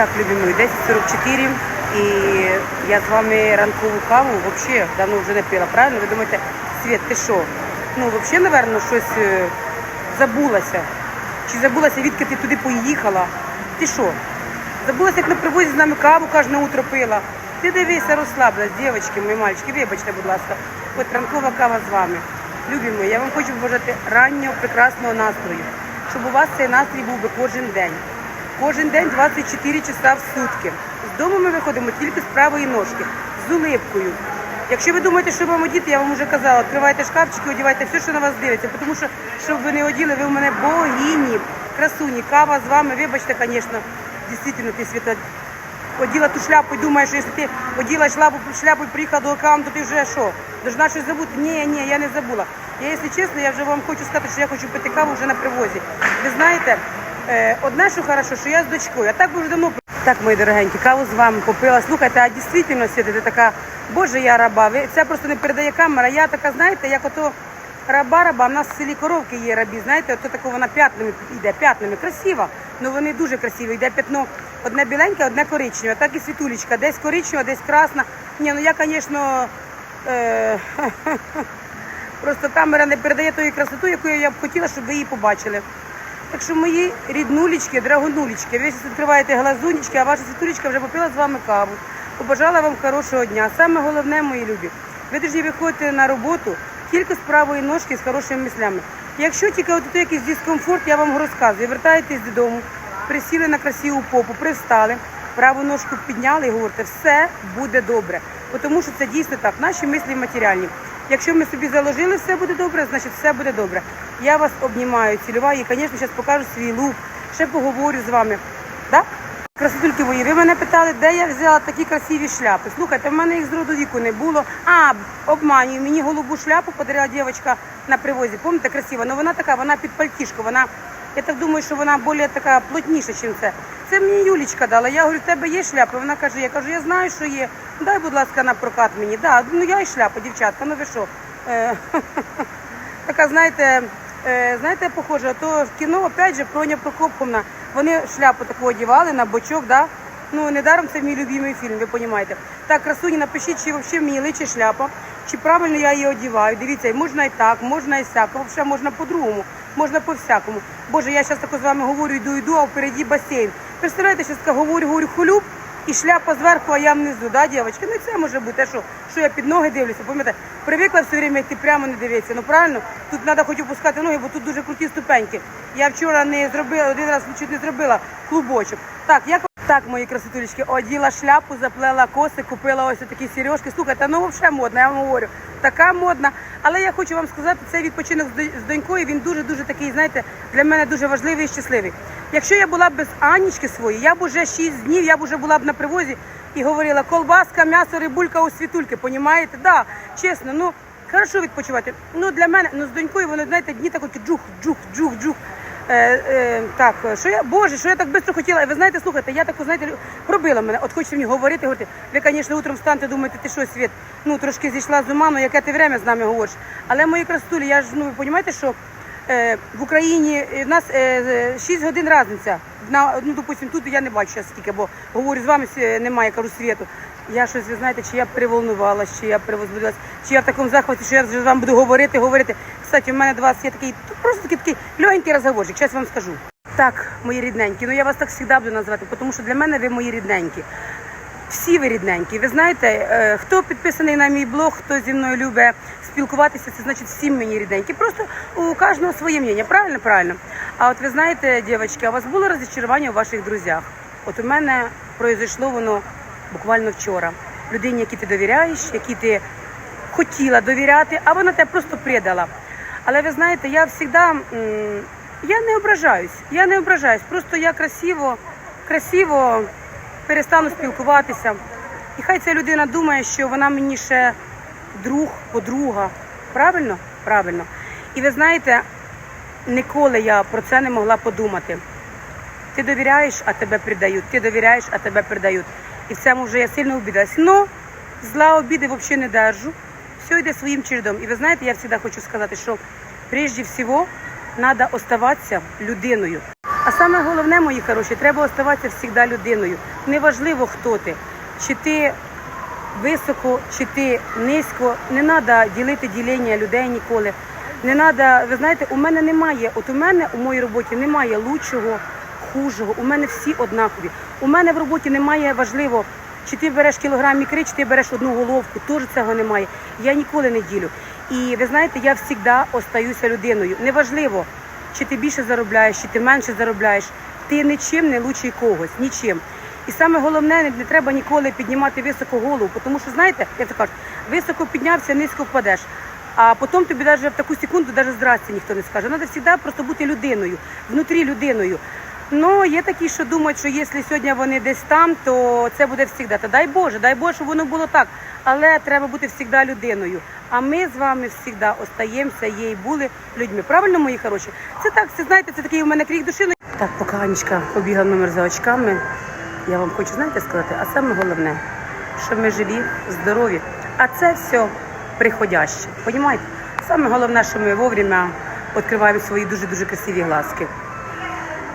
Так, любі мої, 10.44 і я з вами ранкову каву взагалі давно вже не пила, правильно? Ви думаєте, Світ, ти що? Ну, взагалі, напевно, щось е, забулася. Чи забулася, відки ти туди поїхала? Ти що? Забулася, як на привозі з нами каву кожне утро пила. Ти дивися, розслаблась, дівчатки, мої мальчики, вибачте, будь ласка. От ранкова кава з вами. Любі мої, я вам хочу побажати раннього, прекрасного настрою, щоб у вас цей настрій був би кожен день. Кожен день 24 часа в сутки. З дому ми виходимо тільки з правої ножки, з улипкою. Якщо ви думаєте, що вам одіти, я вам вже казала, відкривайте шкафчики, одівайте все, що на вас дивиться, тому що, щоб ви не оділи, ви у мене богині, красуні, кава з вами, вибачте, звісно, дійсно, ти світа оділа ту шляпу і думаєш, що якщо ти оділа шляпу, шляпу і приїхала до то ти вже що? Должна щось забути? Ні, ні, я не забула. Я, якщо чесно, я вже вам хочу сказати, що я хочу пити каву вже на привозі. Ви знаєте, одне, що хорошо, що я з дочкою, а так би вже давно так, мої дорогенькі, каву з вами попила. Слухайте, а дійсно сидите така, боже, я раба. Це просто не передає камера. Я така, знаєте, як ото раба-раба, в нас в селі коровки є рабі, знаєте, ото такого вона п'ятнами йде, п'ятнами, красива, ну вони дуже красиві. Йде п'ятно одне біленьке, одне коричневе, так і світулечка, десь коричнева, десь красна. Ні, ну я, звісно, е, просто камера не передає тої красоту, яку я б хотіла, щоб ви її побачили. Так що мої ріднулечки, драгонулечки, ви зараз відкриваєте глазунечки, а ваша світулечка вже попила з вами каву. Побажала вам хорошого дня. Саме головне, мої любі, ви повинні виходити на роботу тільки з правої ножки з хорошими мислями. Якщо тільки от якийсь дискомфорт, я вам розказую. Вертаєтесь додому, присіли на красиву попу, привстали, праву ножку підняли і говорите, все буде добре. Тому що це дійсно так, наші мислі матеріальні. Якщо ми собі заложили, все буде добре, значить все буде добре. Я вас обнімаю, цілюваю і, звісно, зараз покажу свій лук, ще поговорю з вами. Да? Красотульки мої, ви мене питали, де я взяла такі красиві шляпи. Слухайте, в мене їх з роду віку не було. А, обманюю, мені голубу шляпу подарила дівчинка на привозі. Пам'ятаєте, красива? Ну вона така, вона під пальтішко, вона, я так думаю, що вона більш така плотніша, ніж це. Це мені Юлічка дала. Я говорю, в тебе є шляпа? Вона каже, я кажу, я знаю, що є. Дай, будь ласка, на прокат мені. Да, ну я і шляпа, дівчатка, ну ви що? Е, така, знаєте, знаєте, похоже, то в кіно, опять же, Проня Прокопковна, вони шляпу таку одягали на бочок, да? Ну, недаром це мій любимий фільм, ви розумієте. Так, красуні, напишіть, чи взагалі мені личить шляпа, чи правильно я її одягаю. Дивіться, можна і так, можна і сяко, взагалі можна по-другому, можна по-всякому. Боже, я зараз тако з вами говорю, йду, йду, а впереді басейн. Представляєте, зараз говорю, говорю, хулюб, і шляпа зверху, а я внизу, да, дівчатки? Ну це може бути, а що, що я під ноги дивлюся, пам'ятаєте, привикла все время йти прямо не дивитися. Ну правильно, тут треба хоч опускати ноги, бо тут дуже круті ступеньки. Я вчора не зробила, один раз чуть не зробила клубочок. Так, як так, мої красотулечки, оділа шляпу, заплела коси, купила ось такі сережки. Слухайте, ну взагалі модна, я вам говорю. Така модна. Але я хочу вам сказати, цей відпочинок з донькою, він дуже-дуже такий, знаєте, для мене дуже важливий і щасливий. Якщо я була б без Анічки своєї, я б уже 6 днів, я б уже була б на привозі і говорила, колбаска, м'ясо, рибулька у світульки, понімаєте? Да, чесно, ну хорошо відпочивати. Ну для мене, ну з донькою, воно, знаєте, дні так от джух, джух, джух, джух. Е, е, так, що я, боже, що я так швидко хотіла. Ви знаєте, слухайте, я таку, знаєте, пробила мене. От хочете мені говорити, говорити. Ви, звісно, утром встанете, думаєте, ти що, світ, ну трошки зійшла з ума, ну яке ти время з нами говориш. Але мої красулі, я ж, ну ви розумієте, що в Україні е, в нас е, 6 годин різниця. На, ну, допустим, тут я не бачу зараз скільки, бо говорю з вами е, немає, кажу світу. Я щось, ви знаєте, чи я приволнувалася, чи я привозбудилась, чи я в такому захваті, що я вже з вами буду говорити, говорити. Кстати, у мене до вас є такий, просто такий, такий легенький розговорчик, зараз вам скажу. Так, мої рідненькі, ну я вас так завжди буду називати, тому що для мене ви мої рідненькі. Всі ви рідненькі. Ви знаєте, е, хто підписаний на мій блог, хто зі мною любить спілкуватися, це значить всі мені рідненькі. Просто у кожного своє мнення, правильно? Правильно. А от ви знаєте, дівчатки, а у вас було розчарування у ваших друзях? От у мене произошло воно буквально вчора. Людині, якій ти довіряєш, якій ти хотіла довіряти, а вона тебе просто предала. Але ви знаєте, я завжди, я не ображаюсь, я не ображаюсь, просто я красиво, красиво перестану спілкуватися. І хай ця людина думає, що вона мені ще друг, подруга. Правильно? Правильно. І ви знаєте, ніколи я про це не могла подумати. Ти довіряєш, а тебе придають. Ти довіряєш, а тебе придають. І в цьому вже я сильно обідалась. Но зла обіди взагалі не держу. Все йде своїм чередом. І ви знаєте, я завжди хочу сказати, що прежде всього треба оставатися людиною. А саме головне, мої хороші, треба оставатися завжди людиною. Неважливо, хто ти. Чи ти високо, чи ти низько, не треба ділити ділення людей ніколи. Не треба, ви знаєте, у мене немає, от у мене у моїй роботі немає лучшого, хужого. У мене всі однакові. У мене в роботі немає важливо, чи ти береш кілограм ікри, чи ти береш одну головку. Теж цього немає. Я ніколи не ділю. І ви знаєте, я завжди остаюся людиною. Неважливо, чи ти більше заробляєш, чи ти менше заробляєш. Ти нічим не лучший когось, нічим. І саме головне, не, треба ніколи піднімати високо голову, тому що знаєте, як то кажуть, високо піднявся, низько впадеш. А потім тобі навіть в таку секунду навіть здрасте ніхто не скаже. Треба завжди просто бути людиною, внутрі людиною. Ну, є такі, що думають, що якщо сьогодні вони десь там, то це буде завжди. Та дай Боже, дай Боже, щоб воно було так. Але треба бути завжди людиною. А ми з вами завжди остаємося, є і були людьми. Правильно, мої хороші? Це так, це знаєте, це такий у мене крік душі. Так, поки Анечка побігла номер за очками, я вам хочу, знаєте, сказати, а саме головне, що ми живі, здорові, а це все приходяще. Понімаєте? Саме головне, що ми вовремя відкриваємо свої дуже-дуже красиві глазки.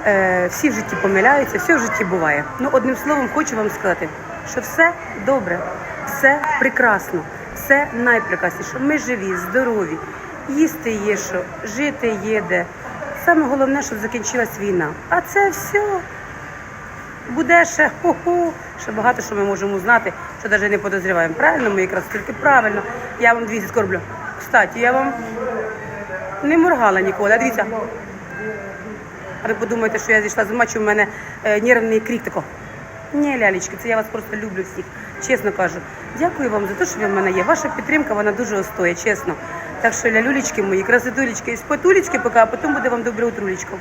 Е, всі в житті помиляються, все в житті буває. Ну, одним словом, хочу вам сказати, що все добре, все прекрасно, все найпрекрасніше. Ми живі, здорові, їсти є що, жити є де. Саме головне, щоб закінчилась війна. А це все буде ще ху-ху, ще багато що ми можемо знати, що навіть не подозріваємо. Правильно, мої красотки? Правильно. Я вам дві скорблю. Кстати, я вам не моргала ніколи. А дивіться. А ви подумаєте, що я зійшла з матчу, у мене е, нервний крик тако. Ні, лялечки, це я вас просто люблю всіх. Чесно кажу. Дякую вам за те, що ви в мене є. Ваша підтримка, вона дуже остоє, чесно. Так що лялюлечки мої, красотулечки, спотулечки поки, а потім буде вам добре утрулечко.